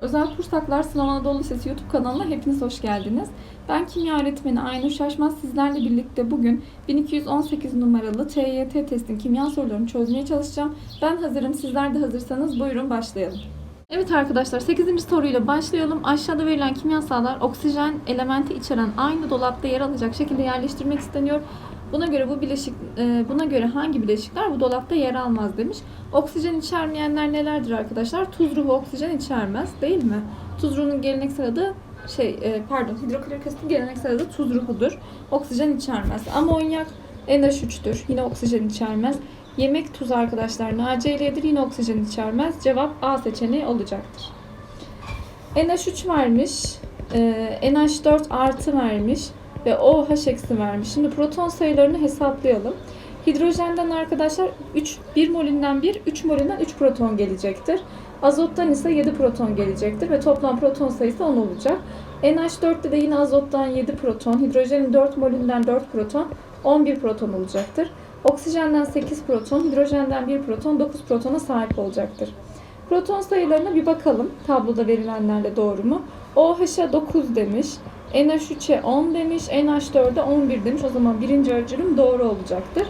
Özel Kursaklar Sınav Anadolu Lisesi YouTube kanalına hepiniz hoş geldiniz. Ben kimya öğretmeni Aynur Şaşmaz sizlerle birlikte bugün 1218 numaralı TYT testin kimya sorularını çözmeye çalışacağım. Ben hazırım, sizler de hazırsanız buyurun başlayalım. Evet arkadaşlar 8. soruyla başlayalım. Aşağıda verilen kimyasallar oksijen elementi içeren aynı dolapta yer alacak şekilde yerleştirmek isteniyor. Buna göre bu bileşik e, buna göre hangi bileşikler bu dolapta yer almaz demiş. Oksijen içermeyenler nelerdir arkadaşlar? Tuz ruhu oksijen içermez değil mi? Tuz ruhunun geleneksel adı şey e, pardon hidroklorik asitin geleneksel adı tuz ruhudur. Oksijen içermez. Amonyak NH3'tür. Yine oksijen içermez. Yemek tuzu arkadaşlar NaCl'dir. Yine oksijen içermez. Cevap A seçeneği olacaktır. NH3 vermiş. e, NH4 artı vermiş ve OH eksi vermiş. Şimdi proton sayılarını hesaplayalım. Hidrojenden arkadaşlar 3, 1 molünden 1, 3 molünden 3 proton gelecektir. Azottan ise 7 proton gelecektir ve toplam proton sayısı 10 olacak. NH4'te de yine azottan 7 proton, hidrojenin 4 molünden 4 proton, 11 proton olacaktır. Oksijenden 8 proton, hidrojenden 1 proton, 9 protona sahip olacaktır. Proton sayılarına bir bakalım. Tabloda verilenlerle doğru mu? OH'a 9 demiş. NH3'e 10 demiş. NH4'e 11 demiş. O zaman birinci öncülüm doğru olacaktır.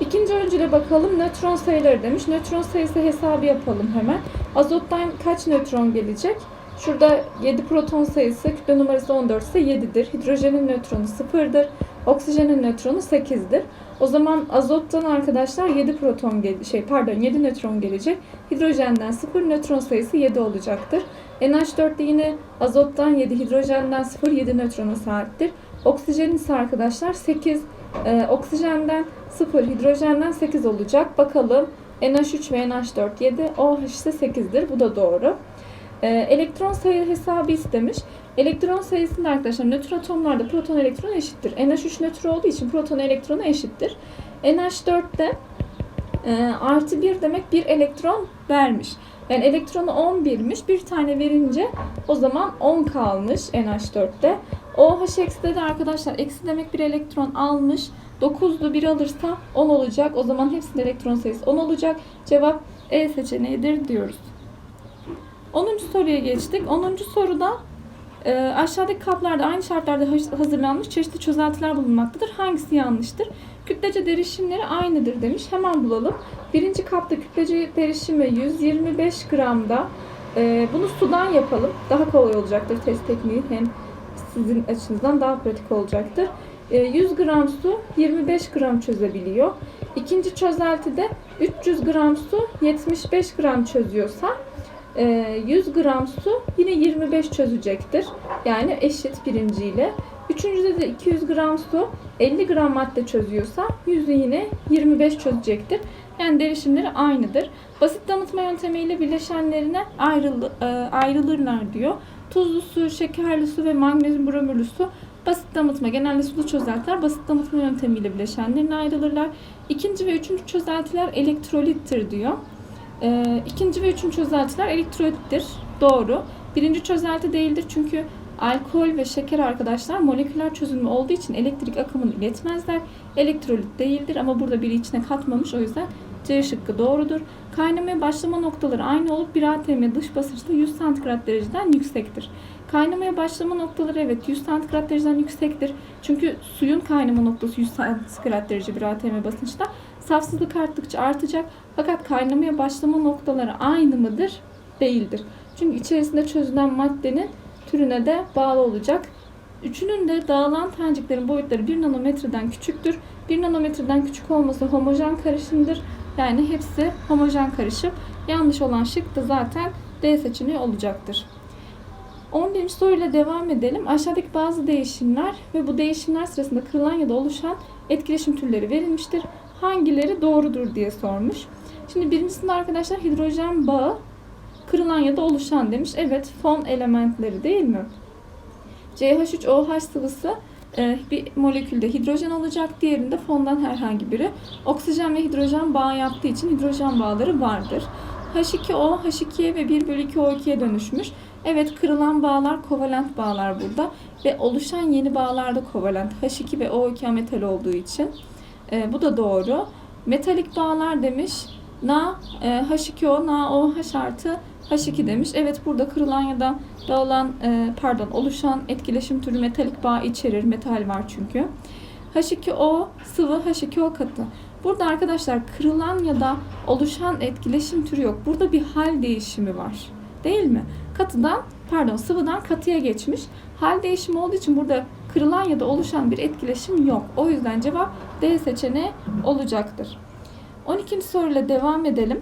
İkinci öncüle bakalım. Nötron sayıları demiş. Nötron sayısı hesabı yapalım hemen. Azottan kaç nötron gelecek? Şurada 7 proton sayısı, kütle numarası 14 ise 7'dir. Hidrojenin nötronu 0'dır. Oksijenin nötronu 8'dir. O zaman azottan arkadaşlar 7 proton şey pardon 7 nötron gelecek. Hidrojenden 0 nötron sayısı 7 olacaktır. NH4'te yine azottan 7 hidrojenden 0 7 nötrona sahiptir. Oksijenin ise arkadaşlar 8 e, oksijenden 0 hidrojenden 8 olacak. Bakalım NH3 ve NH4 7 OH ise 8'dir. Bu da doğru. E, elektron sayı hesabı istemiş. Elektron sayısında arkadaşlar nötr atomlarda proton elektron eşittir. NH3 nötr olduğu için proton elektronu eşittir. NH4'te e, artı 1 demek bir elektron vermiş. Yani elektronu 11'miş. Bir tane verince o zaman 10 kalmış NH4'te. OH eksi de arkadaşlar eksi demek bir elektron almış. 9'lu 1 alırsa 10 olacak. O zaman hepsinin elektron sayısı 10 olacak. Cevap E seçeneğidir diyoruz. 10. soruya geçtik. 10. soruda e, aşağıdaki kaplarda aynı şartlarda ha- hazırlanmış çeşitli çözeltiler bulunmaktadır. Hangisi yanlıştır? Kütlece derişimleri aynıdır demiş. Hemen bulalım. Birinci kapta kütlece derişimi 125 gramda. E, bunu sudan yapalım. Daha kolay olacaktır test tekniği. Hem sizin açınızdan daha pratik olacaktır. E, 100 gram su 25 gram çözebiliyor. İkinci çözeltide 300 gram su 75 gram çözüyorsa e, 100 gram su yine 25 çözecektir. Yani eşit birinciyle. Üçüncüde de 200 gram su 50 gram madde çözüyorsa 100'ü yine 25 çözecektir. Yani derişimleri aynıdır. Basit damıtma yöntemiyle bileşenlerine ayrılı, e, ayrılırlar diyor. Tuzlu su, şekerli su ve magnezyum bromürlü su basit damıtma genelde sulu çözeltiler basit damıtma yöntemiyle bileşenlerine ayrılırlar. İkinci ve üçüncü çözeltiler elektrolittir diyor. Ee, ikinci ve üçüncü çözeltiler elektrolittir. Doğru. Birinci çözelti değildir çünkü alkol ve şeker arkadaşlar moleküler çözünümü olduğu için elektrik akımını iletmezler. Elektrolit değildir ama burada biri içine katmamış o yüzden C şıkkı doğrudur. Kaynamaya başlama noktaları aynı olup bir atm dış basınçta 100 santigrat dereceden yüksektir. Kaynamaya başlama noktaları evet 100 santigrat dereceden yüksektir. Çünkü suyun kaynama noktası 100 santigrat derece bir atm basınçta. Safsızlık arttıkça artacak. Fakat kaynamaya başlama noktaları aynı mıdır? Değildir. Çünkü içerisinde çözülen maddenin türüne de bağlı olacak. Üçünün de dağılan taneciklerin boyutları 1 nanometreden küçüktür. 1 nanometreden küçük olması homojen karışımdır. Yani hepsi homojen karışım. Yanlış olan şık da zaten D seçeneği olacaktır. 11. soruyla devam edelim. Aşağıdaki bazı değişimler ve bu değişimler sırasında kırılan ya da oluşan etkileşim türleri verilmiştir. Hangileri doğrudur diye sormuş. Şimdi birincisinde arkadaşlar hidrojen bağı kırılan ya da oluşan demiş. Evet fon elementleri değil mi? CH3OH sıvısı e, bir molekülde hidrojen olacak. Diğerinde fondan herhangi biri. Oksijen ve hidrojen bağı yaptığı için hidrojen bağları vardır. H2O, H2'ye ve 1 bölü 2 O2'ye dönüşmüş. Evet kırılan bağlar kovalent bağlar burada. Ve oluşan yeni bağlar da kovalent. H2 ve O2 metal olduğu için. E, bu da doğru. Metalik bağlar demiş. Na e, H2O, Na OH artı H2 demiş. Evet burada kırılan ya da dağılan e, pardon oluşan etkileşim türü metalik bağ içerir. Metal var çünkü. H2O sıvı H2O katı. Burada arkadaşlar kırılan ya da oluşan etkileşim türü yok. Burada bir hal değişimi var. Değil mi? Katıdan pardon sıvıdan katıya geçmiş. Hal değişimi olduğu için burada kırılan ya da oluşan bir etkileşim yok. O yüzden cevap D seçeneği olacaktır. 12. soruyla devam edelim.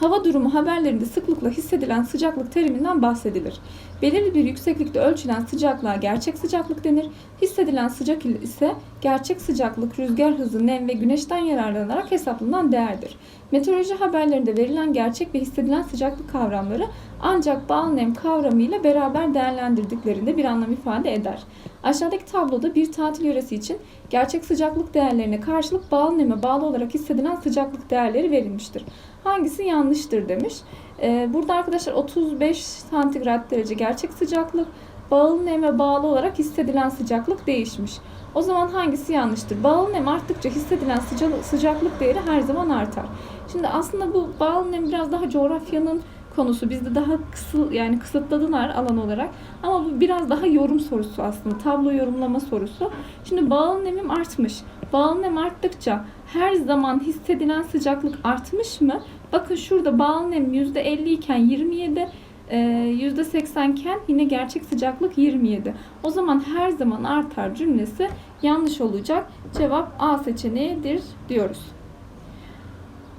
Hava durumu haberlerinde sıklıkla hissedilen sıcaklık teriminden bahsedilir. Belirli bir yükseklikte ölçülen sıcaklığa gerçek sıcaklık denir. Hissedilen sıcak ise gerçek sıcaklık, rüzgar hızı, nem ve güneşten yararlanarak hesaplanan değerdir. Meteoroloji haberlerinde verilen gerçek ve hissedilen sıcaklık kavramları ancak bal nem kavramıyla beraber değerlendirdiklerinde bir anlam ifade eder. Aşağıdaki tabloda bir tatil yöresi için gerçek sıcaklık değerlerine karşılık bal neme bağlı olarak hissedilen sıcaklık değerleri verilmiştir. Hangisi yanlıştır demiş. Ee, burada arkadaşlar 35 santigrat derece gerçek sıcaklık, bağlı neme bağlı olarak hissedilen sıcaklık değişmiş. O zaman hangisi yanlıştır? Bağlı nem arttıkça hissedilen sıca- sıcaklık değeri her zaman artar. Şimdi aslında bu bağlı nem biraz daha coğrafyanın konusu. Bizde daha kısıl yani kısıtladılar alan olarak. Ama bu biraz daha yorum sorusu aslında. Tablo yorumlama sorusu. Şimdi bağlı nemim artmış. Bağlı nem arttıkça her zaman hissedilen sıcaklık artmış mı? Bakın şurada bağlı nem %50 iken 27, e, %80 iken yine gerçek sıcaklık 27. O zaman her zaman artar cümlesi yanlış olacak. Cevap A seçeneğidir diyoruz.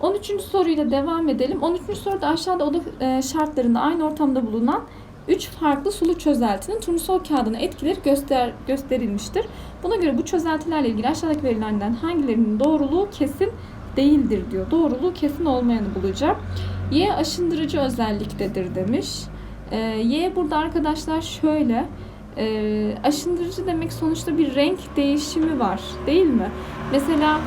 13. soruyla devam edelim. 13. soruda aşağıda oda e, şartlarında aynı ortamda bulunan 3 farklı sulu çözeltinin turnusol kağıdına etkileri göster, gösterilmiştir. Buna göre bu çözeltilerle ilgili aşağıdaki verilerden hangilerinin doğruluğu kesin değildir diyor. Doğruluğu kesin olmayanı bulacağım. Y aşındırıcı özelliktedir demiş. E, y burada arkadaşlar şöyle e, aşındırıcı demek sonuçta bir renk değişimi var değil mi? Mesela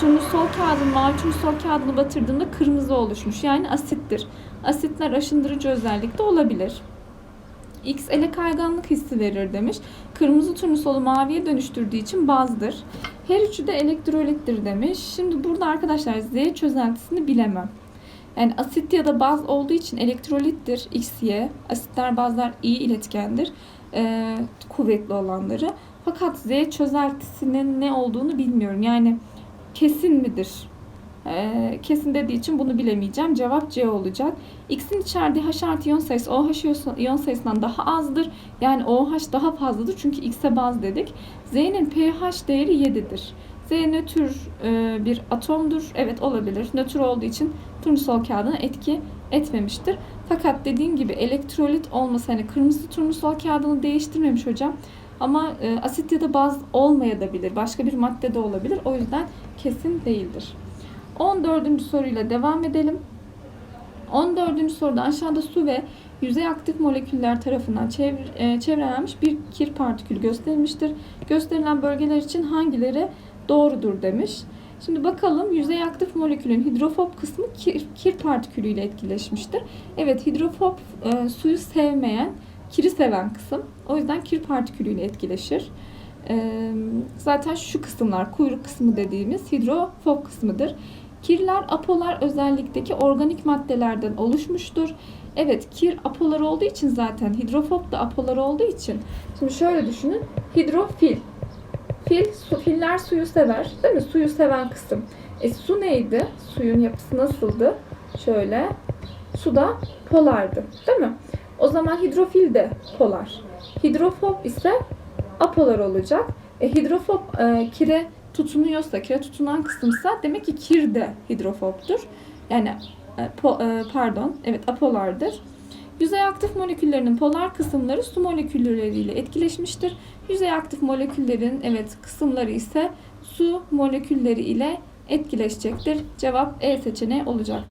turnusol kağıdın mavi turnusol kağıdını batırdığında kırmızı oluşmuş. Yani asittir. Asitler aşındırıcı özellikte olabilir. X ele kayganlık hissi verir demiş. Kırmızı turnusolu maviye dönüştürdüğü için bazdır. Her üçü de elektrolittir demiş. Şimdi burada arkadaşlar Z çözeltisini bilemem. Yani asit ya da baz olduğu için elektrolittir XY. Asitler bazlar iyi iletkendir. Ee, kuvvetli olanları. Fakat Z çözeltisinin ne olduğunu bilmiyorum. Yani kesin midir? Ee, kesin dediği için bunu bilemeyeceğim. Cevap C olacak. X'in içerdiği H artı iyon sayısı OH iyon sayısından daha azdır. Yani OH daha fazladır çünkü X'e baz dedik. Z'nin pH değeri 7'dir. Z nötr e, bir atomdur. Evet olabilir. Nötr olduğu için turnusol kağıdına etki etmemiştir. Fakat dediğim gibi elektrolit olması hani kırmızı turnusol kağıdını değiştirmemiş hocam. Ama e, asit ya da baz olmayabilir. Başka bir madde de olabilir. O yüzden kesin değildir. 14. soruyla devam edelim. 14. soruda aşağıda su ve yüzey aktif moleküller tarafından çevre, e, çevrelenmiş bir kir partikülü gösterilmiştir. Gösterilen bölgeler için hangileri doğrudur demiş. Şimdi bakalım yüzey aktif molekülün hidrofob kısmı kir, kir partikülüyle etkileşmiştir. Evet hidrofob e, suyu sevmeyen, kiri seven kısım. O yüzden kir partikülüyle etkileşir. Zaten şu kısımlar kuyruk kısmı dediğimiz hidrofob kısmıdır. Kirler apolar özellikteki organik maddelerden oluşmuştur. Evet kir apolar olduğu için zaten hidrofob da apolar olduğu için. Şimdi şöyle düşünün. Hidrofil. Fil, su, filler suyu sever. Değil mi? Suyu seven kısım. E su neydi? Suyun yapısı nasıldı? Şöyle. Su da polardı. Değil mi? O zaman hidrofil de polar. Hidrofob ise apolar olacak. E, hidrofob e, kire tutunuyorsa, kire tutunan kısımsa demek ki kir de hidrofobdur. Yani e, po, e, pardon, evet apolardır. Yüzey aktif moleküllerinin polar kısımları su molekülleriyle etkileşmiştir. Yüzey aktif moleküllerin evet kısımları ise su molekülleri ile etkileşecektir. Cevap E seçeneği olacak.